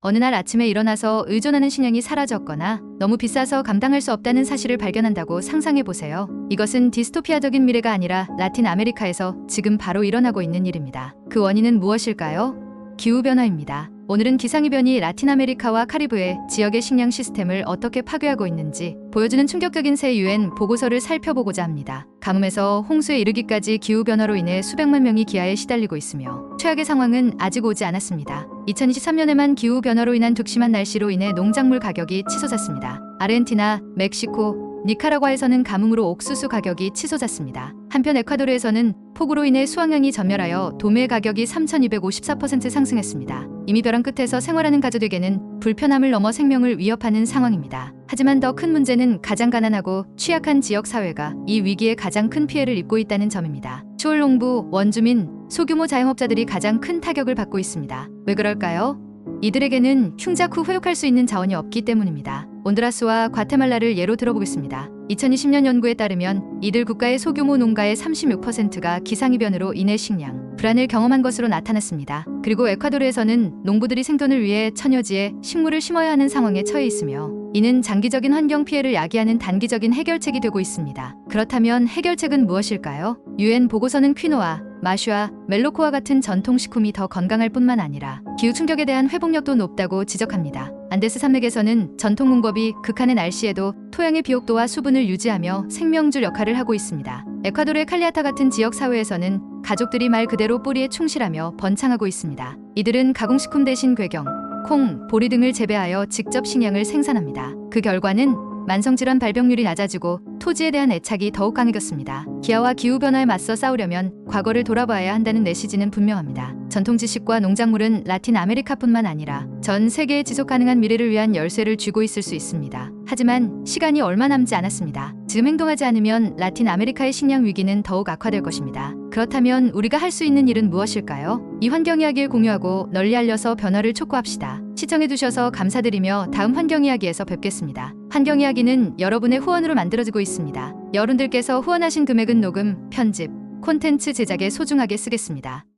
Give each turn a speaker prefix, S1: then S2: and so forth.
S1: 어느 날 아침에 일어나서 의존하는 식량이 사라졌거나 너무 비싸서 감당할 수 없다는 사실을 발견한다고 상상해 보세요. 이것은 디스토피아적인 미래가 아니라 라틴 아메리카에서 지금 바로 일어나고 있는 일입니다. 그 원인은 무엇일까요? 기후변화입니다. 오늘은 기상이변이 라틴 아메리카와 카리브해 지역의 식량 시스템을 어떻게 파괴하고 있는지 보여주는 충격적인 새 유엔 보고서를 살펴보고자 합니다. 가뭄에서 홍수에 이르기까지 기후변화로 인해 수백만 명이 기아에 시달리고 있으며 최악의 상황은 아직 오지 않았습니다. 2023년에만 기후변화로 인한 극심한 날씨로 인해 농작물 가격이 치솟았습니다. 아르헨티나, 멕시코, 니카라과에서는 가뭄으로 옥수수 가격이 치솟았습니다. 한편 에콰도르에서는 폭우로 인해 수확량이 전멸하여 도매 가격이 3,254% 상승했습니다. 이미 벼랑 끝에서 생활하는 가족에게는 불편함을 넘어 생명을 위협하는 상황입니다. 하지만 더 큰 문제는 가장 가난하고 취약한 지역 사회가 이 위기에 가장 큰 피해를 입고 있다는 점입니다. 초월 농부, 원주민, 소규모 자영업자들이 가장 큰 타격을 받고 있습니다. 왜 그럴까요? 이들에게는 흉작 후 회복할 수 있는 자원이 없기 때문입니다. 온드라스와 과테말라를 예로 들어보겠습니다. 2020년 연구에 따르면 이들 국가의 소규모 농가의 36%가 기상이변으로 인해 식량, 불안을 경험한 것으로 나타났습니다. 그리고 에콰도르에서는 농부들이 생존을 위해 천여지에 식물을 심어야 하는 상황에 처해 있으며 이는 장기적인 환경 피해를 야기하는 단기적인 해결책이 되고 있습니다. 그렇다면 해결책은 무엇일까요? 유엔 보고서는 퀴노아, 마슈아, 멜로코와 같은 전통 식품이 더 건강할 뿐만 아니라 기후 충격에 대한 회복력도 높다고 지적합니다. 안데스 산맥에서는 전통 농법이 극한의 날씨에도 토양의 비옥도와 수분을 유지하며 생명줄 역할을 하고 있습니다. 에콰도르의 칼리아타 같은 지역 사회에서는 가족들이 말 그대로 뿌리에 충실하며 번창하고 있습니다. 이들은 가공식품 대신 괴경, 콩, 보리 등을 재배하여 직접 식량을 생산합니다. 그 결과는 만성질환 발병률이 낮아지고 토지에 대한 애착이 더욱 강해졌습니다. 기아와 기후변화에 맞서 싸우려면 과거를 돌아봐야 한다는 메시지는 분명합니다. 전통 지식과 농작물은 라틴 아메리카뿐만 아니라 전 세계의 지속 가능한 미래를 위한 열쇠를 쥐고 있을 수 있습니다. 하지만 시간이 얼마 남지 않았습니다. 지금 행동하지 않으면 라틴 아메리카의 식량 위기는 더욱 악화될 것입니다. 그렇다면 우리가 할 수 있는 일은 무엇일까요? 이 환경 이야기를 공유하고 널리 알려서 변화를 촉구합시다. 시청해주셔서 감사드리며 다음 환경 이야기에서 뵙겠습니다. 환경 이야기는 여러분의 후원으로 만들어지고 있습니다. 여러분들께서 후원하신 금액은 녹음, 편집, 콘텐츠 제작에 소중하게 쓰겠습니다.